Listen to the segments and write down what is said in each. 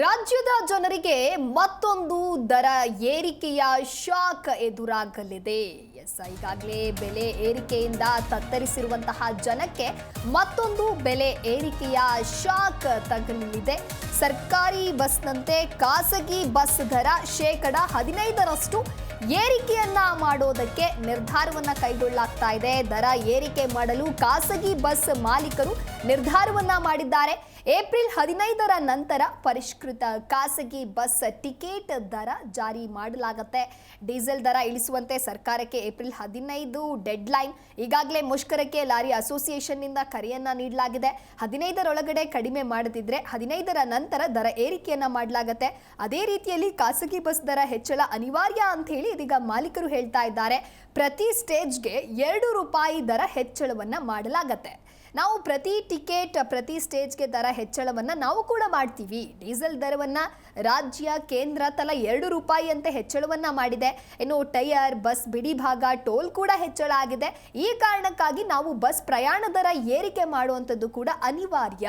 ರಾಜ್ಯದ ಜನರಿಗೆ ಮತ್ತೊಂದು ದರ ಏರಿಕೆಯ ಶಾಕ್ ಎದುರಾಗಲಿದೆ. ಎಸ್, ಈಗಾಗಲೇ ಬೆಲೆ ಏರಿಕೆಯಿಂದ ತತ್ತರಿಸಿರುವಂತಹ ಜನಕ್ಕೆ ಮತ್ತೊಂದು ಬೆಲೆ ಏರಿಕೆಯ ಶಾಕ್ ತಗಲಿದೆ. ಸರ್ಕಾರಿ ಬಸ್ನಂತೆ ಖಾಸಗಿ ಬಸ್ ದರ ಶೇಕಡ ಹದಿನೈದರಷ್ಟು ಏರಿಕೆಯನ್ನ ಮಾಡೋದಕ್ಕೆ ನಿರ್ಧಾರವನ್ನ ಕೈಗೊಳ್ಳಲಾಗ್ತಾ ಇದೆ. ದರ ಏರಿಕೆ ಮಾಡಲು ಖಾಸಗಿ ಬಸ್ ಮಾಲೀಕರು ನಿರ್ಧಾರವನ್ನ ಮಾಡಿದ್ದಾರೆ. ಏಪ್ರಿಲ್ ಹದಿನೈದರ ನಂತರ ಪರಿಷ್ಕೃತ ಖಾಸಗಿ ಬಸ್ ಟಿಕೆಟ್ ದರ ಜಾರಿ ಮಾಡಲಾಗುತ್ತೆ. ಡೀಸೆಲ್ ದರ ಇಳಿಸುವಂತೆ ಸರ್ಕಾರಕ್ಕೆ ಏಪ್ರಿಲ್ ಹದಿನೈದು ಡೆಡ್ಲೈನ್ ಈಗಾಗಲೇ ಮುಷ್ಕರಕ್ಕೆ ಲಾರಿ ಅಸೋಸಿಯೇಷನ್ನಿಂದ ಕರೆಯನ್ನ ನೀಡಲಾಗಿದೆ. ಹದಿನೈದರೊಳಗಡೆ ಕಡಿಮೆ ಮಾಡದಿದ್ರೆ ಹದಿನೈದರ ನಂತರ ದರ ಏರಿಕೆಯನ್ನ ಮಾಡಲಾಗತ್ತೆ. ಅದೇ ರೀತಿಯಲ್ಲಿ ಖಾಸಗಿ ಬಸ್ ದರ ಹೆಚ್ಚಳ ಅನಿವಾರ್ಯ ಅಂತ ಹೇಳಿ ಇದೀಗ ಮಾಲೀಕರು ಹೇಳ್ತಾ ಇದ್ದಾರೆ, ಪ್ರತಿ ಸ್ಟೇಜ್ಗೆ ಎರಡು ರೂಪಾಯಿ ದರ ಹೆಚ್ಚಳವನ್ನ ಮಾಡಲಾಗತ್ತೆ. ನಾವು ಪ್ರತಿ ಟಿಕೆಟ್, ಪ್ರತಿ ಸ್ಟೇಜ್ಗೆ ದರ ಹೆಚ್ಚಳವನ್ನ ನಾವು ಕೂಡ ಮಾಡ್ತೀವಿ. ಡೀಸೆಲ್ ದರವನ್ನ ರಾಜ್ಯ, ಕೇಂದ್ರ ತಲಾ ಎರಡು ರೂಪಾಯಿ ಅಂತ ಹೆಚ್ಚಳವನ್ನ ಮಾಡಿದೆ. ಇನ್ನು ಟೈರ್ ಬಸ್, ಬಿಡಿ ಭಾಗ, ಟೋಲ್ ಕೂಡ ಹೆಚ್ಚಳ ಆಗಿದೆ. ಈ ಕಾರಣಕ್ಕಾಗಿ ನಾವು ಬಸ್ ಪ್ರಯಾಣ ದರ ಏರಿಕೆ ಮಾಡುವಂಥದ್ದು ಕೂಡ ಅನಿವಾರ್ಯ.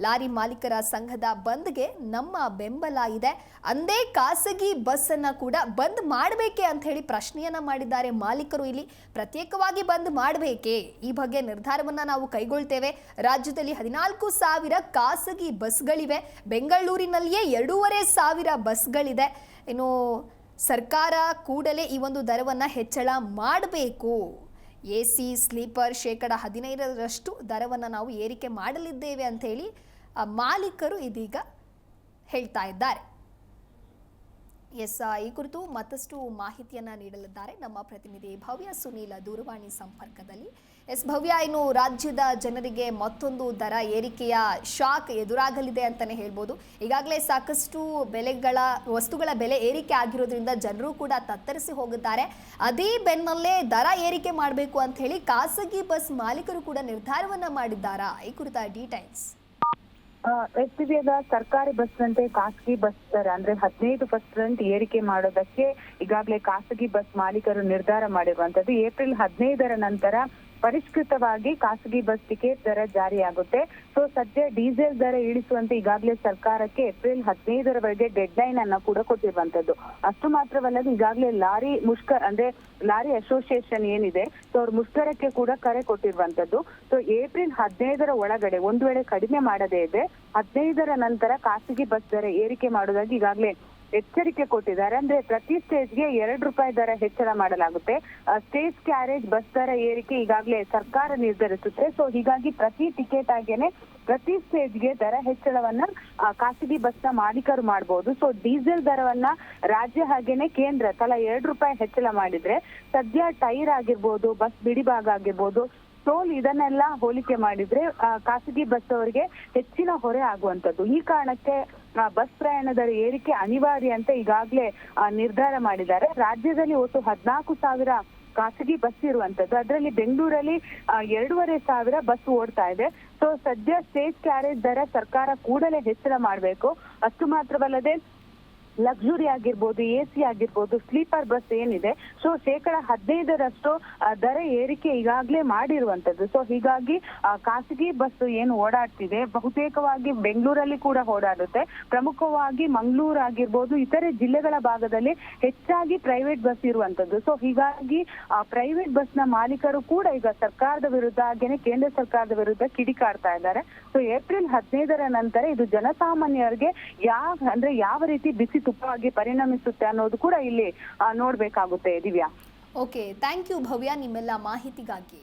ಲಾರಿ ಮಾಲೀಕರ ಸಂಘದ ಬಂದ್ಗೆ ನಮ್ಮ ಬೆಂಬಲ ಇದೆ. ಅಂದೇ ಖಾಸಗಿ ಬಸ್ಸನ್ನು ಕೂಡ ಬಂದ್ ಮಾಡಬೇಕೆ ಅಂತ ಹೇಳಿ ಪ್ರಶ್ನೆಯನ್ನ ಮಾಡಿದ್ದಾರೆ ಮಾಲೀಕರು. ಇಲ್ಲಿ ಪ್ರತ್ಯೇಕವಾಗಿ ಬಂದ್ ಮಾಡಬೇಕೆ? ಈ ಬಗ್ಗೆ ನಿರ್ಧಾರವನ್ನ ನಾವು ಕೈಗೊಳ್ತೇವೆ. ರಾಜ್ಯದಲ್ಲಿ ಹದಿನಾಲ್ಕು ಸಾವಿರ ಖಾಸಗಿ ಬಸ್ಗಳಿವೆ. ಬೆಂಗಳೂರಿನಲ್ಲಿಯೇ ಎರಡೂವರೆ ಸಾವಿರ ಬಸ್ಗಳಿದೆ. ಇನ್ನು ಸರ್ಕಾರ ಕೂಡಲೇ ಈ ಒಂದು ದರವನ್ನು ಹೆಚ್ಚಳ ಮಾಡಬೇಕು. ಎ ಸಿ ಸ್ಲೀಪರ್ ಶೇಕಡ ಹದಿನೈದರಷ್ಟು ದರವನ್ನು ನಾವು ಏರಿಕೆ ಮಾಡಲಿದ್ದೇವೆ ಅಂತ ಹೇಳಿ ಮಾಲೀಕರು ಇದೀಗ ಹೇಳ್ತಾ ಇದ್ದಾರೆ. ಎಸ್ ಈ ಕುರಿತು ಮತ್ತಷ್ಟು ಮಾಹಿತಿಯನ್ನು ನೀಡಲಿದ್ದಾರೆ. ನಮ್ಮ ಪ್ರತಿನಿಧಿ ಭವ್ಯ ಸುನೀಲ ದೂರವಾಣಿ ಸಂಪರ್ಕದಲ್ಲಿ. ಎಸ್ ಭವ್ಯ, ಇನ್ನು ರಾಜ್ಯದ ಜನರಿಗೆ ಮತ್ತೊಂದು ದರ ಏರಿಕೆಯ ಶಾಕ್ ಎದುರಾಗಲಿದೆ ಅಂತಲೇ ಹೇಳ್ಬೋದು. ಈಗಾಗಲೇ ಸಾಕಷ್ಟು ಬೆಲೆಗಳ, ವಸ್ತುಗಳ ಬೆಲೆ ಏರಿಕೆ ಆಗಿರೋದ್ರಿಂದ ಜನರು ಕೂಡ ತತ್ತರಿಸಿ ಹೋಗಿದ್ದಾರೆ ಅದೇ ಬೆನ್ನಲ್ಲೇ ದರ ಏರಿಕೆ ಮಾಡಬೇಕು ಅಂತ ಹೇಳಿ ಖಾಸಗಿ ಬಸ್ ಮಾಲೀಕರು ಕೂಡ ನಿರ್ಧಾರವನ್ನ ಮಾಡಿದ್ದಾರಾ? ಈ ಕುರಿತ ಡೀಟೇಲ್ಸ್. ಎಸ್ಟಿಬಿಯದ ಸರ್ಕಾರಿ ಬಸ್ ಬಸ್ನಂತೆ ಖಾಸಗಿ ಬಸ್ ದರ ಅಂದ್ರೆ ಹದಿನೈದು ಪರ್ಸೆಂಟ್ ಏರಿಕೆ ಮಾಡೋದಕ್ಕೆ ಈಗಾಗಲೇ ಖಾಸಗಿ ಬಸ್ ಮಾಲೀಕರು ನಿರ್ಧಾರ ಮಾಡಿರುವಂತದ್ದು ಏಪ್ರಿಲ್ ಹದಿನೈದರ ನಂತರ ಪರಿಷ್ಕೃತವಾಗಿ ಖಾಸಗಿ ಬಸ್ ಟಿಕೆಟ್ ದರ ಜಾರಿಯಾಗುತ್ತೆ. ಸೊ, ಸದ್ಯ ಡೀಸೆಲ್ ದರ ಇಳಿಸುವಂತೆ ಈಗಾಗಲೇ ಸರ್ಕಾರಕ್ಕೆ ಏಪ್ರಿಲ್ ಹದಿನೈದರವರೆಗೆ ಡೆಡ್ ಲೈನ್ ಅನ್ನ ಕೂಡ ಕೊಟ್ಟಿರುವಂತದ್ದು. ಅಷ್ಟು ಮಾತ್ರವಲ್ಲದೆ ಈಗಾಗಲೇ ಲಾರಿ ಮುಷ್ಕರ ಅಂದ್ರೆ ಲಾರಿ ಅಸೋಸಿಯೇಷನ್ ಏನಿದೆ, ಸೊ ಅವ್ರ ಮುಷ್ಕರಕ್ಕೆ ಕೂಡ ಕರೆ ಕೊಟ್ಟಿರುವಂತದ್ದು. ಸೊ, ಏಪ್ರಿಲ್ ಹದಿನೈದರ ಒಳಗಡೆ ಒಂದು ವೇಳೆ ಕಡಿಮೆ ಮಾಡದೇ ಇದೆ ಹದಿನೈದರ ನಂತರ ಖಾಸಗಿ ಬಸ್ ದರ ಏರಿಕೆ ಮಾಡೋದಾಗಿ ಈಗಾಗಲೇ ಎಚ್ಚರಿಕೆ ಕೊಟ್ಟಿದ್ದಾರೆ. ಅಂದ್ರೆ ಪ್ರತಿ ಸ್ಟೇಜ್ಗೆ ಎರಡು ರೂಪಾಯಿ ದರ ಹೆಚ್ಚಳ ಮಾಡಲಾಗುತ್ತೆ. ಸ್ಟೇಜ್ ಕ್ಯಾರೇಜ್ ಬಸ್ ದರ ಏರಿಕೆ ಈಗಾಗಲೇ ಸರ್ಕಾರ ನಿರ್ಧರಿಸುತ್ತೆ. ಸೊ ಹೀಗಾಗಿ ಪ್ರತಿ ಟಿಕೆಟ್ ಆಗೇನೆ ಪ್ರತಿ ಸ್ಟೇಜ್ಗೆ ದರ ಹೆಚ್ಚಳವನ್ನ ಖಾಸಗಿ ಬಸ್ನ ಮಾಲೀಕರು ಮಾಡಬಹುದು ಸೊ ಡೀಸೆಲ್ ದರವನ್ನ ರಾಜ್ಯ ಹಾಗೇನೆ ಕೇಂದ್ರ ತಲಾ ಎರಡು ರೂಪಾಯಿ ಹೆಚ್ಚಳ ಮಾಡಿದ್ರೆ, ಸದ್ಯ ಟೈರ್ ಆಗಿರ್ಬೋದು ಬಸ್ ಬಿಡಿಭಾಗ ಆಗಿರ್ಬೋದು ಟೋಲ್ ಇದನ್ನೆಲ್ಲ ಹೋಲಿಕೆ ಮಾಡಿದ್ರೆ ಖಾಸಗಿ ಬಸ್ ಅವರಿಗೆ ಹೆಚ್ಚಿನ ಹೊರೆ ಆಗುವಂತದ್ದು ಈ ಕಾರಣಕ್ಕೆ ಬಸ್ ದರ ಏರಿಕೆ ಅನಿವಾರ್ಯ ಅಂತ ಈಗಾಗಲೇ ನಿರ್ಧಾರ ಮಾಡಿದ್ದಾರೆ. ರಾಜ್ಯದಲ್ಲಿ ಒಟ್ಟು ಹದಿನಾಲ್ಕು ಸಾವಿರ ಖಾಸಗಿ ಬಸ್ ಇರುವಂತದ್ದು. ಅದರಲ್ಲಿ ಬೆಂಗಳೂರಲ್ಲಿ ಎರಡೂವರೆ ಸಾವಿರ ಬಸ್ ಓಡ್ತಾ ಇದೆ. ಸೊ ಸದ್ಯ ಸ್ಟೇಟ್ ಕ್ಯಾರೇಜ್ ದರ ಸರ್ಕಾರ ಕೂಡಲೇ ಹೆಚ್ಚಳ ಮಾಡಬೇಕು. ಅಷ್ಟು ಮಾತ್ರವಲ್ಲದೆ ಲಕ್ಸುರಿ ಆಗಿರ್ಬೋದು ಎ ಸಿ ಆಗಿರ್ಬೋದು ಸ್ಲೀಪರ್ ಬಸ್ ಏನಿದೆ. ಸೊ ಶೇಕಡ ಹದಿನೈದರಷ್ಟು ದರ ಏರಿಕೆ ಈಗಾಗಲೇ ಮಾಡಿರುವಂತದ್ದು ಸೊ ಹೀಗಾಗಿ ಖಾಸಗಿ ಬಸ್ ಏನು ಓಡಾಡ್ತಿದೆ, ಬಹುತೇಕವಾಗಿ ಬೆಂಗಳೂರಲ್ಲಿ ಕೂಡ ಓಡಾಡುತ್ತೆ. ಪ್ರಮುಖವಾಗಿ ಮಂಗಳೂರು ಆಗಿರ್ಬೋದು, ಇತರೆ ಜಿಲ್ಲೆಗಳ ಭಾಗದಲ್ಲಿ ಹೆಚ್ಚಾಗಿ ಪ್ರೈವೇಟ್ ಬಸ್ ಇರುವಂತದ್ದು ಸೊ ಹೀಗಾಗಿ ಪ್ರೈವೇಟ್ ಬಸ್ನ ಮಾಲೀಕರು ಕೂಡ ಈಗ ಸರ್ಕಾರದ ವಿರುದ್ಧ ಹಾಗೇನೆ ಕೇಂದ್ರ ಸರ್ಕಾರದ ವಿರುದ್ಧ ಕಿಡಿಕಾಡ್ತಾ ಇದ್ದಾರೆ. ಸೊ ಏಪ್ರಿಲ್ ಹದಿನೈದರ ನಂತರ ಇದು ಜನಸಾಮಾನ್ಯರಿಗೆ ಯಾವ, ಅಂದ್ರೆ ಯಾವ ರೀತಿ ಬಿಸಿ ತುಪ್ಪವಾಗಿ ಪರಿಣಮಿಸುತ್ತೆ ಅನ್ನೋದು ಕೂಡ ಇಲ್ಲಿ ನೋಡ್ಬೇಕಾಗುತ್ತೆ Divya. Okay thank you Bhavya ನಿಮ್ಮೆಲ್ಲ ಮಾಹಿತಿಗಾಗಿ.